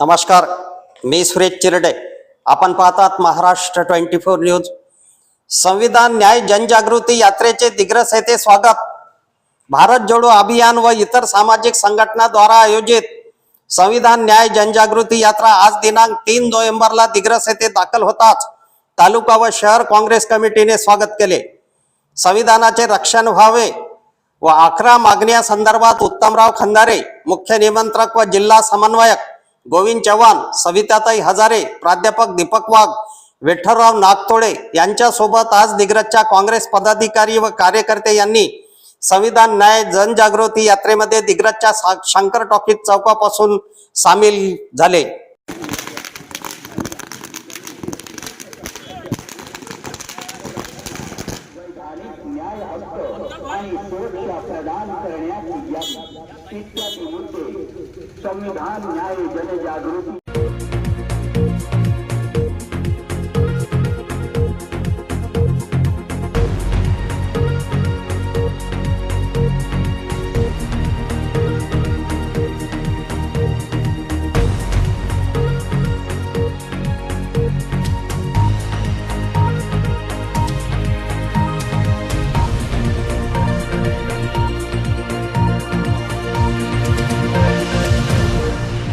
नमस्कार मी सुरेश चिरडे. आपण पाहतात महाराष्ट्र ट्वेंटी फोर न्यूज. संविधान न्याय जनजागृती यात्रेचे दिग्रस येथे स्वागत. भारत जोडो अभियान व इतर सामाजिक संघटनाद्वारा आयोजित संविधान न्याय जनजागृती यात्रा आज दिनांक तीन नोव्हेंबरला दिग्रस येथे दाखल होताच. तालुका व शहर काँग्रेस कमिटीने स्वागत केले. संविधानाचे रक्षण व्हावे व अकरा मागण्या संदर्भात उत्तमराव खंदारे मुख्य निमंत्रक व जिल्हा समन्वयक गोविंद चव्हाण सविताताई हजारे प्राध्यापक दीपक वाघ विठ्ठलराव नागतोळे यांच्यासोबत आज दिग्रजच्या काँग्रेस पदाधिकारी व कार्यकर्ते यांनी संविधान न्याय जनजागृती यात्रेमध्ये दिग्रजच्या शंकर टॉकीज चौकापासून सामील झाले. आणि सुरक्षा प्रदान करण्यात इत्यादी मुद्दे. संविधान न्याय जनजागृती